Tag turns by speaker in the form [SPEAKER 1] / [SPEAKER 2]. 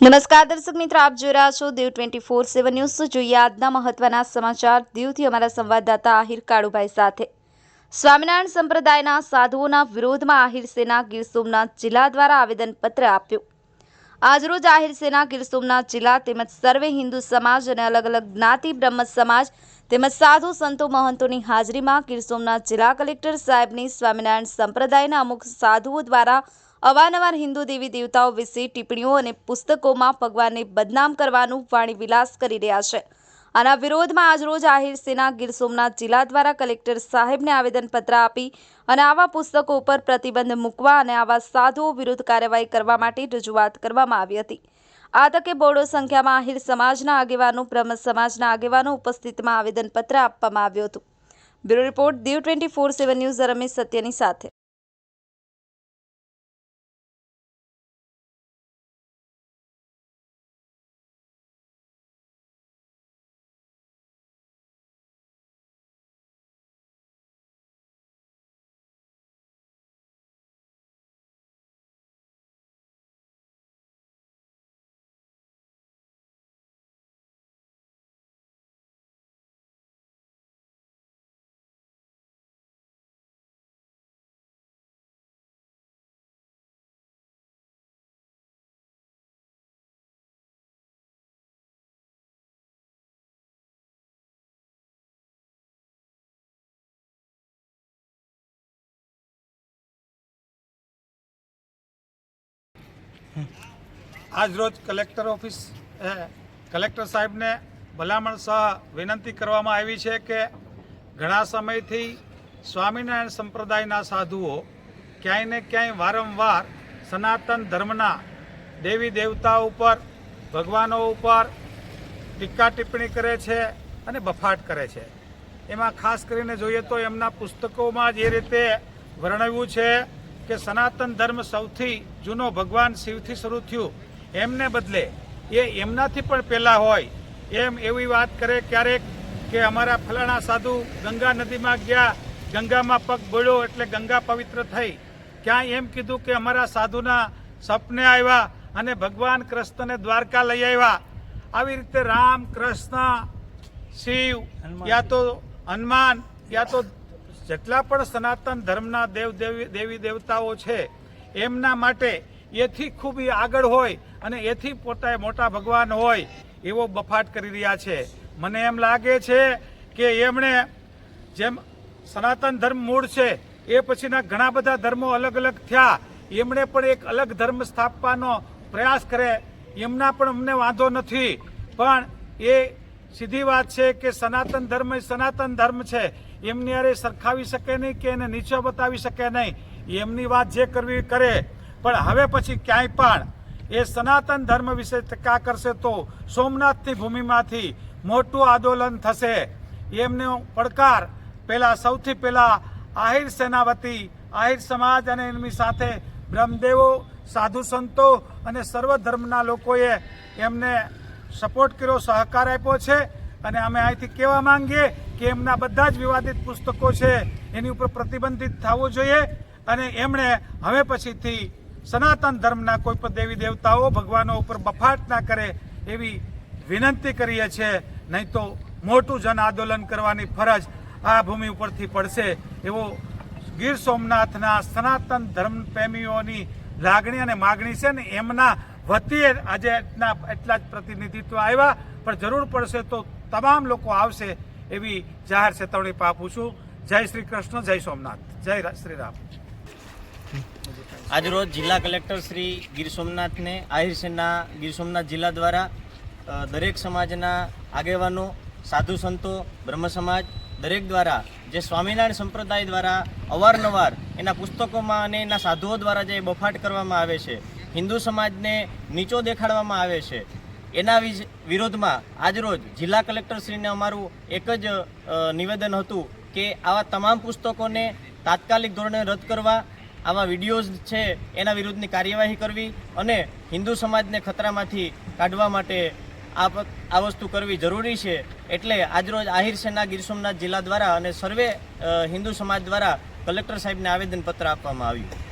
[SPEAKER 1] નમસ્કાર દર્શક મિત્રો, આપ જોઈ રહ્યા છો Diu twenty four seven news. જોઈએ આજના મહત્વના સમાચાર. દીવથી અમારા સંવાદદાતા આહિર કાળુભાઈ સાથે. સ્વામિનારાયણ સંપ્રદાયના સાધુઓના વિરોધમાં આહિર સેના ગીર સોમનાથ જિલ્લા દ્વારા આવેદનપત્ર આપ્યું. આજરોજ આહિર સેના ગીર સોમનાથ જિલ્લા તેમજ સર્વે હિન્દુ સમાજ અને અલગ અલગ જ્ઞાતિ બ્રહ્મ સમાજ તેમજ સાધુ સંતો મહંતોની હાજરીમાં ગીર સોમનાથ જિલ્લા કલેક્ટર સાહેબની સ્વામિનારાયણ સંપ્રદાયના અમુક સાધુઓ દ્વારા અવારનવાર હિન્દુ દેવી દેવતાઓ વિશે ટિપ્પણીઓ અને પુસ્તકોમાં ભગવાનને બદનામ કરવાનું વાણી વિલાસ કરી રહ્યા છે. આના વિરોધમાં આજરોજ આહિર સેના ગીર સોમનાથ જિલ્લા દ્વારા કલેક્ટર સાહેબને આવેદનપત્ર આપી અને આવા પુસ્તકો ઉપર પ્રતિબંધ મૂકવા અને આવા સાધુઓ વિરુદ્ધ કાર્યવાહી કરવા માટે રજૂઆત કરવામાં આવી હતી. આ તકે બહોળો સંખ્યામાં આહિર સમાજના આગેવાનો, બ્રહ્મ સમાજના આગેવાનો ઉપસ્થિતમાં આવેદનપત્ર આપવામાં આવ્યું હતું. Bureau report Diu twenty four seven news Ramesh સત્યની સાથે.
[SPEAKER 2] આજરોજ કલેક્ટર ઓફિસ કલેક્ટર સાહેબને ભલામણ સહ વિનંતી કરવામાં આવી છે કે ઘણા સમયથી સ્વામિનારાયણ સંપ્રદાયના સાધુઓ ક્યાંય ને ક્યાંય વારંવાર સનાતન ધર્મના દેવી દેવતા ઉપર, ભગવાનો ઉપર ટીકા ટિપ્પણી કરે છે અને બફાટ કરે છે. એમાં ખાસ કરીને જોઈએ તો એમના પુસ્તકોમાં જે રીતે વર્ણવ્યું છે કે સનાતન ધર્મ સૌથી જૂનો ભગવાન શિવથી શરૂ થયું. એમને બદલે એ એમનાથી પણ પહેલાં હોય. એમ એવી વાત કરે ક્યારેક કે અમારા ફલાણા સાધુ ગંગા નદીમાં ગયા ગંગામાં પગ બોળ્યો એટલે ગંગા પવિત્ર થઈ. ક્યાંય એમ કીધું કે અમારા સાધુના સપને આવ્યા અને ભગવાન કૃષ્ણને દ્વારકા લઈ આવ્યા. આવી રીતે રામ કૃષ્ણ શિવ યા તો હનુમાન યા તો જેટલા પણ સનાતન ધર્મના દેવ દેવી દેવી દેવતાઓ છે, એમના માટે એથી ખૂબ આગળ હોય અને એથી પોતા મોટા ભગવાન હોય એવો બફાટ કરી રહ્યા છે. મને એમ લાગે છે કે એમણે જેમ સનાતન ધર્મ મૂળ છે, એ પછીના ઘણા બધા ધર્મો અલગ અલગ થયા, એમણે પણ એક અલગ ધર્મ સ્થાપવાનો પ્રયાસ કરે, એમના પણ અમને વાંધો નથી. પણ એ સીધી વાત છે કે સનાતન ધર્મ એ સનાતન ધર્મ છે. એમની અરે સરખાવી શકે નહીં કે એને નીચો બતાવી શકે નહીં. એમની વાત જે કરવી કરે. પણ હવે પછી ક્યાંય પણ એ સનાતન ધર્મ વિશે ટીકા કરશે તો સોમનાથની ભૂમિમાંથી મોટું આંદોલન થશે. એમનો પડકાર પહેલાં સૌથી પહેલાં આહિર સેનાવતી આહિર સમાજ અને એમની સાથે બ્રહ્મદેવો, સાધુ સંતો અને સર્વ ધર્મના લોકોએ એમને સપોર્ટ કર્યો, સહકાર આપ્યો છે અને અમે અહીંથી કહેવા માંગીએ કે એમના બધા જ વિવાદિત પુસ્તકો છે, એની ઉપર પ્રતિબંધિત થવું જોઈએ અને એમણે હવે પછીથી સનાતન ધર્મના કોઈ પણ દેવી દેવતાઓ ભગવાનો ઉપર બફાટ ના કરે એવી વિનંતી કરીએ છીએ નહીં તો મોટું જન આંદોલન કરવાની ફરજ આ ભૂમિ ઉપરથી પડશે. એવો ગીર સોમનાથના સનાતન ધર્મ પ્રેમીઓની લાગણી અને માગણી છે ને એમના વતીએ આજે એટલા એટલા જ પ્રતિનિધિત્વ આવ્યા. પણ જરૂર પડશે તો તમામ લોકો આવશે એવી જાહેર ચેતવણી પાપું છું. જય શ્રી કૃષ્ણ, જય સોમનાથ. જય શ્રી રામ.
[SPEAKER 3] આજરોજ જિલ્લા કલેક્ટર શ્રી ગીર સોમનાથને આહિર સેના ગીર સોમનાથ જિલ્લા દ્વારા દરેક સમાજના આગેવાનો, સાધુ સંતો, બ્રહ્મ સમાજ, દરેક દ્વારા, જે સ્વામિનારાયણ સંપ્રદાય દ્વારા અવારનવાર એના પુસ્તકોમાં અને એના સાધુઓ દ્વારા જે બફાટ કરવામાં આવે છે હિન્દુ સમાજને નીચો દેખાડવામાં આવે છે. એના વિરોધમાં આજરોજ જિલ્લા કલેક્ટરશ્રીને અમારું એક જ નિવેદન હતું કે આવા તમામ પુસ્તકોને તાત્કાલિક ધોરણે રદ કરવા, આવા વિડીયોઝ છે એના વિરુદ્ધની કાર્યવાહી કરવી અને હિન્દુ સમાજને ખતરામાંથી કાઢવા માટે આ આ વસ્તુ કરવી જરૂરી છે. એટલે આજરોજ આહિર સેના, ગીર સોમનાથ જિલ્લા દ્વારા અને સર્વે હિન્દુ સમાજ દ્વારા કલેક્ટર સાહેબને આવેદનપત્ર આપવામાં આવ્યું.